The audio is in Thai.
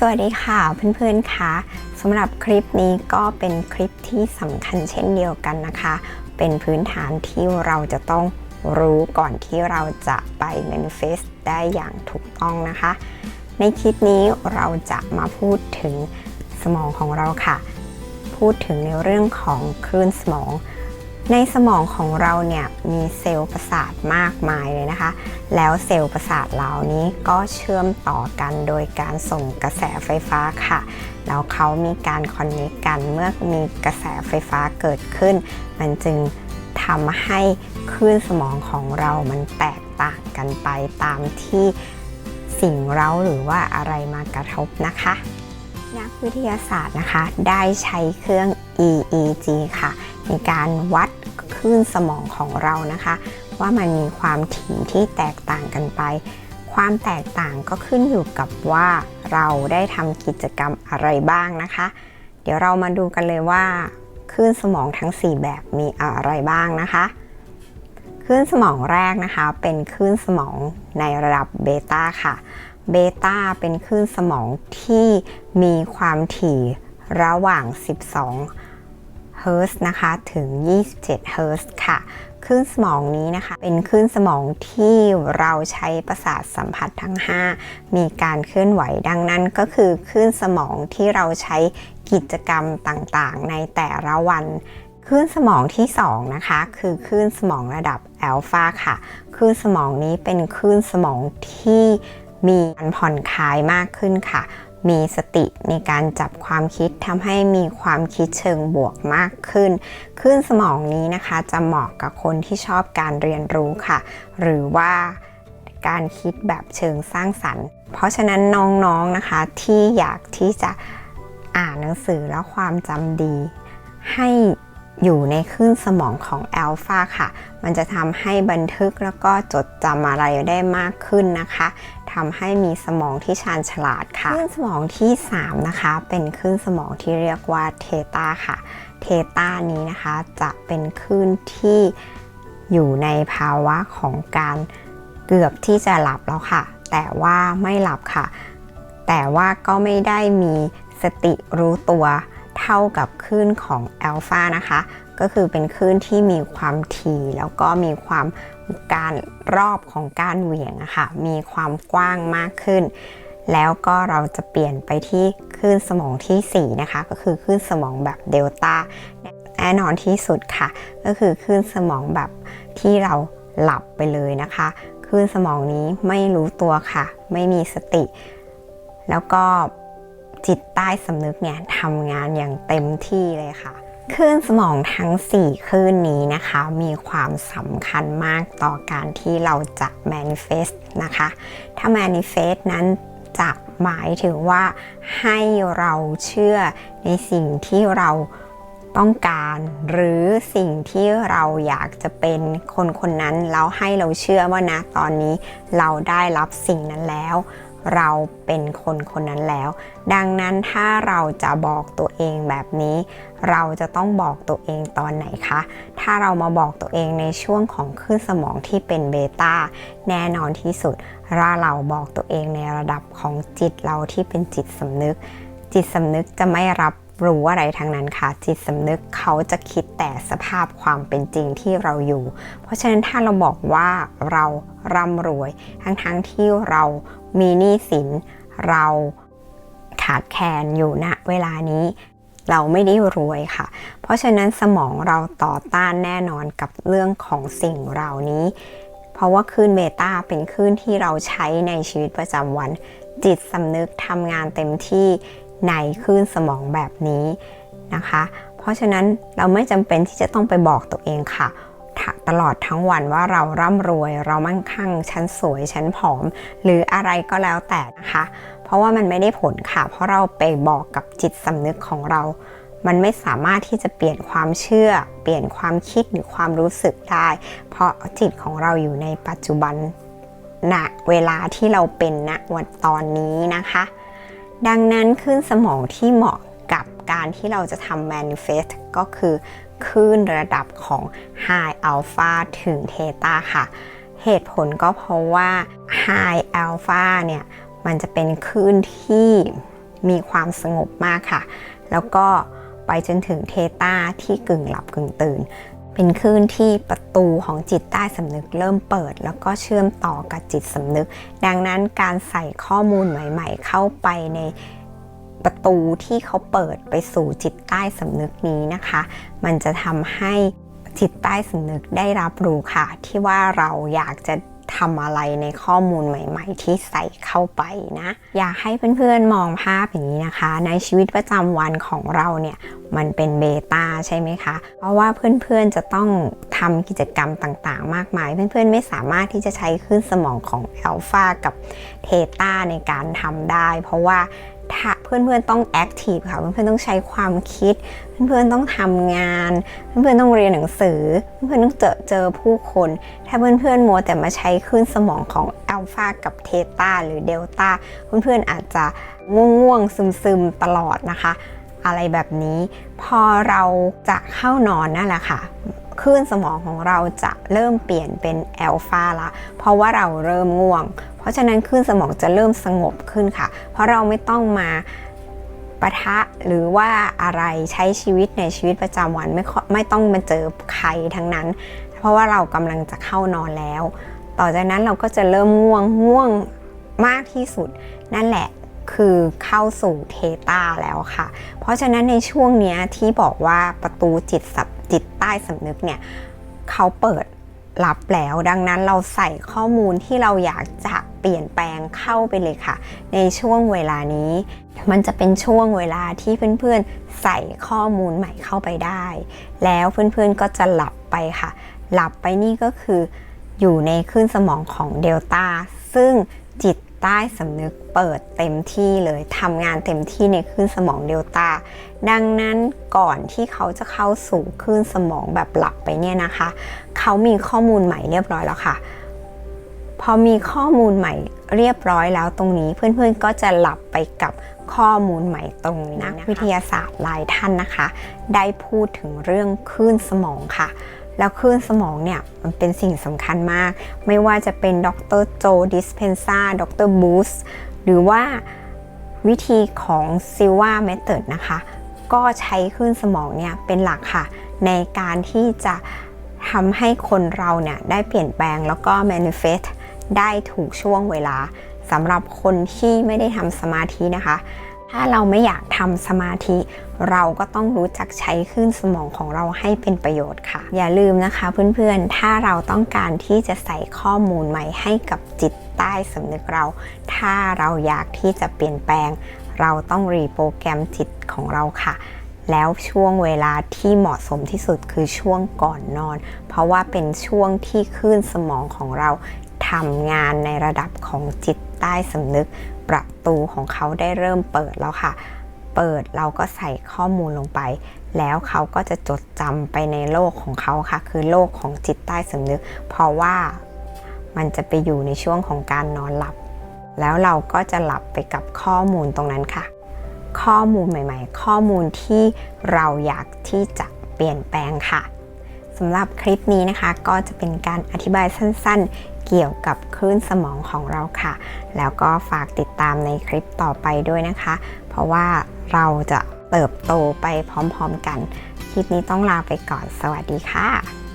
สวัสดีค่ะเพื่อนๆค่ะสำหรับคลิปนี้ก็เป็นคลิปที่สำคัญเช่นเดียวกันนะคะ เป็นพื้นฐานที่เราจะต้องรู้ก่อนที่เราจะไป manifest ได้อย่างถูกต้องนะคะ ในคลิปนี้เราจะมาพูดถึงสมองของเราค่ะ พูดถึงในเรื่องของคลื่นสมอง ในสมองของเราเนี่ยมีเซลล์ประสาทมากมายเลยนะคะ แล้วเซลล์ประสาทเหล่านี้ก็เชื่อมต่อกันโดยการส่งกระแสไฟฟ้าค่ะ แล้วเขามีการคอนเนคกันเมื่อมีกระแสไฟฟ้าเกิดขึ้น มันจึงทำให้คลื่นสมองของเรามันแตกต่างกันไปตามที่สิ่งเร้าหรือว่าอะไรมากระทบนะคะ นักวิทยาศาสตร์นะคะได้ใช้เครื่อง EEG ค่ะ ในการวัด คลื่นสมองของเรานะคะ ว่ามันมีความถี่ที่แตกต่างกันไป ความแตกต่างก็ขึ้นอยู่กับว่าเราได้ทำกิจกรรมอะไรบ้างนะคะ เดี๋ยวเรามาดูกันเลยว่าคลื่นสมองทั้ง 4 แบบมีอะไรบ้างนะคะคลื่นสมองแรกนะคะ เป็นคลื่นสมองในระดับเบต้าค่ะเบต้าเป็นคลื่นสมองที่มีความถี่ระหว่าง 12 เฮิร์ตซ์นะคะถึง 27เฮิร์ตซ์ค่ะคลื่นสมองนี้นะคะ เป็นคลื่นสมองที่เราใช้ประสาทสัมผัสทั้ง 5 มีการเคลื่อนไหวดังนั้นก็คือคลื่นสมองที่เราใช้กิจกรรมต่างๆ ในแต่ละวันคลื่นสมองที่ 2 นะคะ คือคลื่นสมองระดับอัลฟาค่ะคลื่นสมองนี้เป็นคลื่นสมองที่มีการผ่อนคลายมากขึ้นค่ะ มีสติในการจับความคิดทำให้มีความคิดเชิงบวกมากขึ้นคลื่นสมองนี้นะคะจะเหมาะกับคนที่ชอบการเรียนรู้ค่ะ หรือว่าการคิดแบบเชิงสร้างสรรค์ เพราะฉะนั้นน้องๆนะคะที่อยากที่จะอ่านหนังสือแล้วความจำดี ให้ อยู่ในคลื่นสมองของอัลฟาค่ะ มันจะทำให้บันทึกแล้วก็จดจำอะไรได้มากขึ้นนะคะทำให้มีสมองที่ชาญฉลาดค่ะ คลื่นสมองที่ 3 นะคะ เป็นคลื่นสมองที่เรียกว่าเทตาค่ะ เทตานี้นะคะจะเป็นคลื่นที่อยู่ในภาวะของการเกือบที่จะหลับแล้วค่ะ แต่ว่าไม่หลับค่ะ แต่ว่าก็ไม่ได้มีสติรู้ตัว เท่ากับคลื่นของอัลฟานะคะ ก็คือเป็นคลื่นที่มีความถี่แล้วก็มีความการรอบของการเหวี่ยงอะค่ะมีความกว้างมากขึ้น แล้วก็เราจะเปลี่ยนไปที่คลื่นสมองที่ 4 นะคะ ก็คือคลื่นสมองแบบเดลต้าแน่นอนที่สุดค่ะ ก็คือคลื่นสมองแบบที่เราหลับไปเลยนะคะคลื่นสมองนี้ไม่รู้ตัวค่ะ ไม่มีสติ แล้วก็ จิตใต้สำนึกเนี่ยทำงานอย่างเต็มที่เลยค่ะคลื่นสมองทั้ง 4คลื่นนี้นะคะ มีความสำคัญมากต่อการที่เราจะ manifest นะคะ ถ้า manifest นั้นจะหมายถึงว่าให้เราเชื่อในสิ่งที่เราต้องการ หรือสิ่งที่เราอยากจะเป็นคนคนนั้น แล้วให้เราเชื่อว่านะตอนนี้เราได้รับสิ่งนั้นแล้ว เราเป็นคนคนนั้นแล้ว ดังนั้นถ้าเราจะบอกตัวเองแบบนี้ เราจะต้องบอกตัวเองตอนไหนคะ ถ้าเรามาบอกตัวเองในช่วงของคลื่นสมองที่เป็นเบต้าแน่นอนที่สุดถ้าเราบอกตัวเองในระดับของจิตเราที่เป็นจิตสำนึก จิตสำนึกจะไม่รับรู้อะไรทั้งนั้นค่ะ จิตสำนึกเขาจะคิดแต่สภาพความเป็นจริงที่เราอยู่ เพราะฉะนั้นถ้าเราบอกว่าเราร่ำรวย ทั้งๆทที่เรา มีหนี้สิน เราขาดแคลนอยู่ณเวลานี้ เราไม่ได้รวยค่ะ เพราะฉะนั้นสมองเราต่อต้านแน่นอนกับเรื่องของสิ่งเหล่านี้ เพราะว่าคลื่นเบต้าเป็นคลื่นที่เราใช้ในชีวิตประจำวัน จิตสำนึกทำงานเต็มที่ในคลื่นสมองแบบนี้นะคะ เพราะฉะนั้นเราไม่จำเป็นที่จะต้องไปบอกตัวเองค่ะ ตลอดทั้งวันว่าเราร่ำรวย เรามั่งคั่ง ฉันสวย ฉันผอม หรืออะไรก็แล้วแต่นะคะ เพราะว่ามันไม่ได้ผลค่ะ เพราะเราไปบอกกับจิตสำนึกของเรา มันไม่สามารถที่จะเปลี่ยนความเชื่อ เปลี่ยนความคิดหรือความรู้สึกได้ เพราะจิตของเราอยู่ในปัจจุบันณเวลาที่เราเป็นณวันตอนนี้นะคะ ดังนั้นคลื่นสมองที่เหมาะกับการที่เราจะทำ manifest ก็คือ คลื่นระดับของ high alpha ถึง theta ค่ะ เหตุผลก็เพราะว่า high alpha เนี่ย มันจะเป็นคลื่นที่มีความสงบมากค่ะ แล้วก็ไปจนถึงเทตาที่กึ่งหลับกึ่งตื่น เป็นคลื่นที่ประตูของจิตใต้สำนึกเริ่มเปิด แล้วก็เชื่อมต่อกับจิตสำนึก ดังนั้นการใส่ข้อมูลใหม่ ๆ เข้าไปใน ประตูที่เขาเปิดไปสู่จิตใต้สำนึกนี้นะคะ มันจะทำให้จิตใต้สำนึกได้รับรู้ค่ะ ที่ว่าเราอยากจะทำอะไรในข้อมูลใหม่ ๆ ที่ใส่เข้าไปนะ อยากให้เพื่อนๆมองภาพอย่างนี้นะคะ ในชีวิตประจำวันของเราเนี่ยมันเป็นเบต้าใช่ไหมคะ เพราะว่าเพื่อนๆจะต้องทำกิจกรรมต่างๆ มากมาย เพื่อนๆไม่สามารถที่จะใช้คลื่นสมองของอัลฟากับเทต้าในการทำได้ เพราะว่า เพื่อนๆต้องแอคทีฟค่ะเพื่อนๆต้องใช้ความคิด เพื่อนๆต้องทำงาน เพื่อนๆต้องเรียนหนังสือ เพื่อนๆต้องเจอเจอผู้คน ถ้าเพื่อนๆมัวแต่มาใช้คลื่นสมองของอัลฟากับเทตาหรือเดลต้าเพื่อนๆอาจจะง่วงๆซึมๆตลอดนะคะ อะไรแบบนี้ พอเราจะเข้านอนนั่นแหละค่ะ คลื่นสมองของเราจะเริ่มเปลี่ยนเป็นแอลฟาละ เพราะว่าเราเริ่มง่วง เพราะฉะนั้นคลื่นสมองจะเริ่มสงบขึ้นค่ะ เพราะเราไม่ต้องมาปะทะหรือว่าอะไรใช้ชีวิตในชีวิตประจำวันไม่ไม่ต้องมาเจอใครทั้งนั้น เพราะว่าเรากำลังจะเข้านอนแล้ว ต่อจากนั้นเราก็จะเริ่มง่วงง่วงมากที่สุด นั่นแหละ คือเข้าสู่เทตาแล้วค่ะ เพราะฉะนั้นในช่วงนี้ที่บอกว่าประตูจิตสับจิตใต้สำนึกเนี่ยเขาเปิดรับแล้ว ดังนั้นเราใส่ข้อมูลที่เราอยากจะเปลี่ยนแปลงเข้าไปเลยค่ะ ในช่วงเวลานี้ มันจะเป็นช่วงเวลาที่เพื่อนๆใส่ข้อมูลใหม่เข้าไปได้ แล้วเพื่อนๆก็จะหลับไปค่ะ หลับไปนี่ก็คืออยู่ในคลื่นสมองของเดลต้าซึ่งจิต ใต้สำนึกเปิดเต็มที่เลยทำงานเต็มที่ในคลื่นสมองเดลต้า ดังนั้นก่อนที่เขาจะเข้าสู่คลื่นสมองแบบหลับไปเนี่ยนะคะ เขามีข้อมูลใหม่เรียบร้อยแล้วค่ะ พอมีข้อมูลใหม่เรียบร้อยแล้วตรงนี้เพื่อนๆก็จะหลับไปกับข้อมูลใหม่ตรงนี้นะวิทยาศาสตร์หลายท่านนะคะ ได้พูดถึงเรื่องคลื่นสมองค่ะ แล้วคลื่นสมองเนี่ยมันเป็นสิ่งสำคัญมาก ไม่ว่าจะเป็นดรโจดิสเพนซาดรบูสหรือว่าวิธีของซิลวาเม t อ o d นะคะ ก็ใช้คลื่นสมองเนี่ยเป็นหลักค่ะ ในการที่จะทำให้คนเราเนี่ยได้เปลี่ยนแปลงแล้วก็ manifest ได้ถูกช่วงเวลาสำหรับคนที่ไม่ได้ทำสมาธินะคะ ถ้าเราไม่อยากทำสมาธิ เราก็ต้องรู้จักใช้คลื่นสมองของเราให้เป็นประโยชน์ค่ะ อย่าลืมนะคะเพื่อนๆ ถ้าเราต้องการที่จะใส่ข้อมูลใหม่ให้กับจิตใต้สำนึกเรา ถ้าเราอยากที่จะเปลี่ยนแปลง เราต้องรีโปรแกรมจิตของเราค่ะแล้วช่วงเวลาที่เหมาะสมที่สุดคือช่วงก่อนนอน เพราะว่าเป็นช่วงที่คลื่นสมองของเราทำงานในระดับของจิต ใต้สำนึก ประตูของเขาได้เริ่มเปิดแล้วค่ะ เปิดเราก็ใส่ข้อมูลลงไป แล้วเขาก็จะจดจำไปในโลกของเขาค่ะ คือโลกของจิตใต้สำนึก เพราะว่ามันจะไปอยู่ในช่วงของการนอนหลับ แล้วเราก็จะหลับไปกับข้อมูลตรงนั้นค่ะ ข้อมูลใหม่ๆ ข้อมูลที่เราอยากที่จะเปลี่ยนแปลงค่ะสำหรับคลิปนี้นะคะก็จะเป็นการอธิบายสั้นๆ เกี่ยวกับคลื่นสมองของเราค่ะ แล้วก็ฝากติดตามในคลิปต่อไปด้วยนะคะ เพราะว่าเราจะเติบโตไปพร้อมๆกัน คลิปนี้ต้องลาไปก่อน สวัสดีค่ะ